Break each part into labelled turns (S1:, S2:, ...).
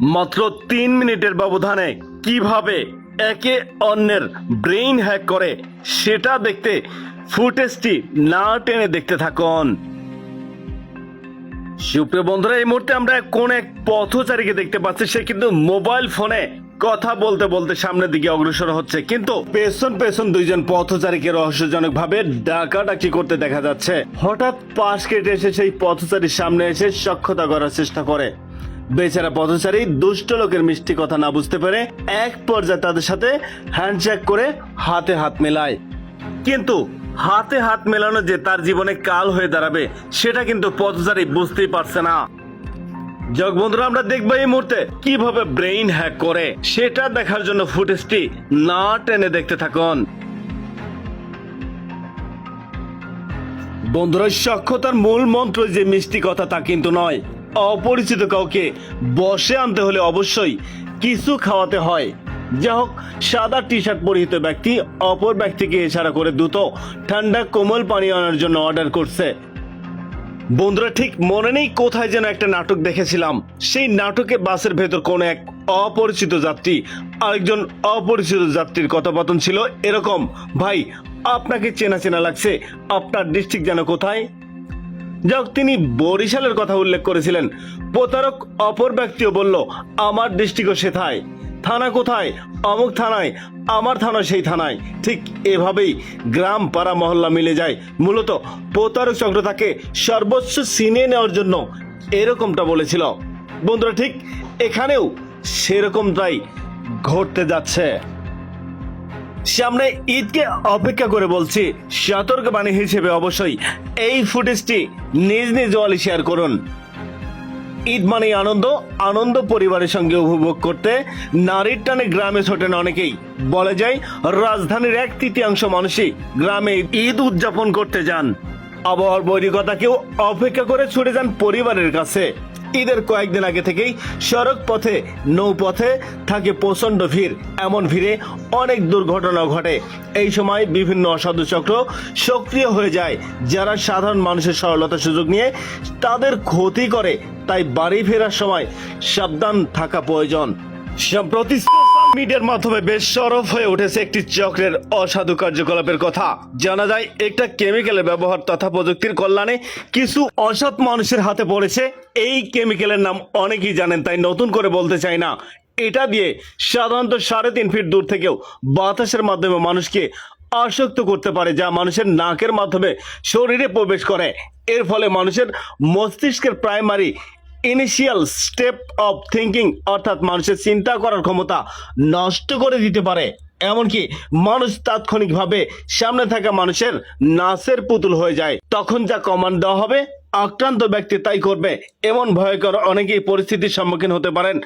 S1: মাত্র তিন মিনিটের ব্যবধানে কীভাবে একে অন্যের ব্রেইন হ্যাক করে সেটা দেখতে ফুটেজটি না টেনে দেখতে থাকুন। সুপ্রিয় বন্ধুরা, এই মুহূর্তে আমরা কোন এক পথচারীকে দেখতে পাচ্ছি, সে কিন্তু মোবাইল ফোনে কথা বলতে বলতে সামনের দিকে অগ্রসর হচ্ছে। কিন্তু পেছন পেছন দুইজন পথচারীকে রহস্যজনক ভাবে ডাকাডাকি করতে দেখা যাচ্ছে। হঠাৎ পাশ কেটে এসে সেই পথচারীর সামনে এসে সক্ষতা করার চেষ্টা করে। বেচারা পথচারী দুষ্ট লোকের মিষ্টি কথা না বুঝতে পেরে এক পর্যায়ে তাদের সাথে হ্যান্ডশেক করে হাতে হাত মেলায়। কিন্তু হাতে হাত মেলানো যে তার জীবনে কাল হয়ে দাঁড়াবে, সেটা কিন্তু পথচারী বুঝতেই পারছে না। জগ বন্ধুরা, আমরা দেখব এই মুহূর্তে কীভাবে ব্রেইন হ্যাক করে। সেটা দেখার জন্য ফুটেজটি না টেনে দেখতে থাকুন। বন্ধুরা সক্ষতার মূল মন্ত্র যে মিষ্টি কথা তা কিন্তু নয়। অপরিচিত কাউকে বসে আনতে হলে অবশ্যই কিছু খাওয়াতে হয়। যা হোক সাদা টি শার্ট পরিহিত ব্যক্তি অপর ব্যক্তিকে ইশারা করে দ্রুত ঠান্ডা কোমল পানি আনার জন্য অর্ডার করছে। বন্ধুরা, ঠিক মনে নেই কোথায় যেন একটা নাটক দেখেছিলাম। সেই নাটকে বাসের ভেতর কোন এক অপরিচিত যাত্রী, আরেকজন অপরিচিত যাত্রীর কথোপকথন ছিল এরকম, ভাই, আপনাকে চেনা চেনা লাগছে, আপনার ডিস্ট্রিক্ট যেন কোথায়? যাক, তিনি বরিশালের কথা উল্লেখ করেছিলেন। প্রতারক অপর ব্যক্তিও বলল, আমার ডিস্ট্রিক্টও সেথায় থানা কোথায়? অমুক থানায়। আমার থানা সেই থানায়। ঠিক এভাবেই গ্রাম, পাড়া, মহল্লা মিলে যায়। মূলত প্রতারক চক্র তাকে সর্বোচ্চ সিনে নেওয়ার জন্য এরকমটা বলেছিল। বন্ধুরা, ঠিক এখানেও সেরকমটাই ঘটতে যাচ্ছে। সামনে ঈদকে অপেক্ষা করে বলছি, সতর্কবাণী হিসেবে অবশ্যই এই ফুটেজটি নিজ নিজ ওয়ালে শেয়ার করুন। ঈদ মানে আনন্দ আনন্দ পরিবারের সঙ্গে উপভোগ করতে। নারীর টানে গ্রামে ছোটেন অনেকেই। বলা যায়, রাজধানীর এক তৃতীয়াংশ মানুষই গ্রামে ঈদ উদযাপন করতে যান। আবহাওয়ার বৈরিকতাকেও অপেক্ষা করে ছুটে যান পরিবারের কাছে। ঈদের কয়েকদিন আগে থেকেই সড়ক পথে, নৌপথে থাকে প্রচণ্ড ভিড়। এমন ভিড়ে অনেক দুর্ঘটনা ঘটে। এই সময় বিভিন্ন অসাধু চক্র সক্রিয় হয়ে যায়। যারা সাধারণ মানুষের সরলতা সুযোগ নিয়ে তাদের ক্ষতি করে, তাই বাড়ি ফেরার সময় সাবধান থাকা প্রয়োজন। সম্প্রতি মিডিয়ার মাধ্যমে বেশ সরব হয়ে উঠেছে একটি চক্রের অসাধু কার্যকলাপের কথা। জানা যায়, একটা কেমিক্যালের ব্যবহার তথা প্রযুক্তির কল্যাণে কিছু অসৎ মানুষের হাতে পড়েছে। এই কেমিক্যালের নাম অনেকেই জানেন, তাই নতুন করে বলতে চাই না। এটা দিয়ে সাধারণত সাড়ে তিন ফিট দূর থেকেও বাতাসের মাধ্যমে মানুষকে আসক্ত করতে পারে, যা মানুষের নাকের মাধ্যমে শরীরে প্রবেশ করে। এর ফলে মানুষের মস্তিষ্কের primary initial step of thinking অর্থাৎ মানুষের চিন্তা করার ক্ষমতা নষ্ট করে দিতে পারে। এমনকি মানুষ তাৎক্ষণিকভাবে সামনে থাকা মানুষের নাচের পুতুল হয়ে যায়। তখন যা কমান্ড দেওয়া হবে, আক্রান্ত ব্যক্তি তাই করবে। এমন ভয়কর অনেকেই পরিস্থিতির সম্মুখীন হতে পারেন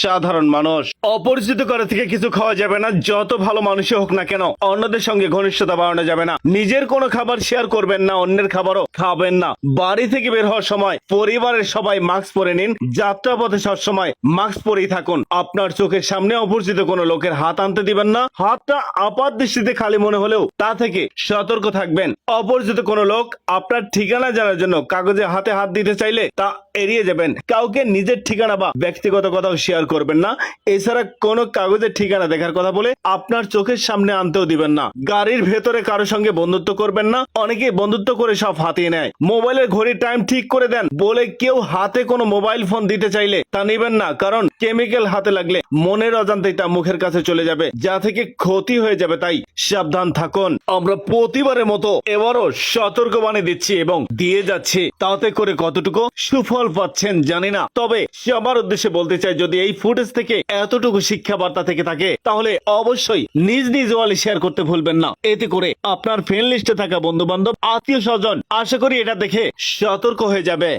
S1: সাধারণ মানুষ। অপরিচিত করে থেকে কিছু খাওয়া যাবে না, যত ভালো মানুষই হোক না কেন, অন্যদের সঙ্গে ঘনিষ্ঠতা বাড়ানো যাবে না। নিজের কোনো খাবার শেয়ার করবেন না, অন্যের খাবারও খাবেন না। বাড়ি থেকে বের হওয়ার সময় পরিবারের সবাই মাস্ক পরে নিন, যাত্রাপথে সবসময় মাস্ক পরেই থাকুন। আপনার চোখের সামনে অপরিচিত কোনো লোকের হাত আনতে দিবেন না, হাতটা আপাত দৃষ্টিতে খালি মনে হলেও তা থেকে সতর্ক থাকবেন। অপরিচিত কোনো লোক আপনার ঠিকানা জানার জন্য কাগজে হাতে হাত দিতে চাইলে তা এড়িয়ে যাবেন। কাউকে নিজের ঠিকানা বা ব্যক্তিগত কথাও শেয়ার করবেন না। এছাড়া কোনো কাগজের ঠিকানা দেখার কথা বলে আপনার চোখের সামনে আনতেও দিবেন না। গাড়ির ভেতরে কারও সঙ্গে বন্ধুত্ব করবেন না। অনেকেই বন্ধুত্ব করে সব হাতিয়ে নেয়। মোবাইলের ঘড়ির টাইম ঠিক করে দেন বলে কেউ হাতে কোনো মোবাইল ফোন দিতে চাইলে তা নেবেন না। কারণ কেমিক্যাল হাতে লাগলে মনের অজান্তেই তা মুখের কাছে চলে যাবে। যা থেকে ক্ষতি হয়ে যাবে তাই সাবধান থাকুন। আমরা প্রতিবারের মতো এবারও সতর্কবাণী দিচ্ছি এবং দিয়ে যাচ্ছে। তাতে করে কতটুকু সুফল পাচ্ছেন জানি না। তবে সবার উদ্দেশ্যে বলতে চাই, যদি এই ফুটেজ থেকে এতটুকু শিক্ষা বার্তা থেকে থাকে, তাহলে অবশ্যই নিজ নিজ ওয়ালে শেয়ার করতে ভুলবেন না। এতে করে আপনার ফ্রেন্ড লিস্টে থাকা বন্ধু বান্ধব আত্মীয় স্বজন, আশা করি এটা দেখে সতর্ক হয়ে যাবে।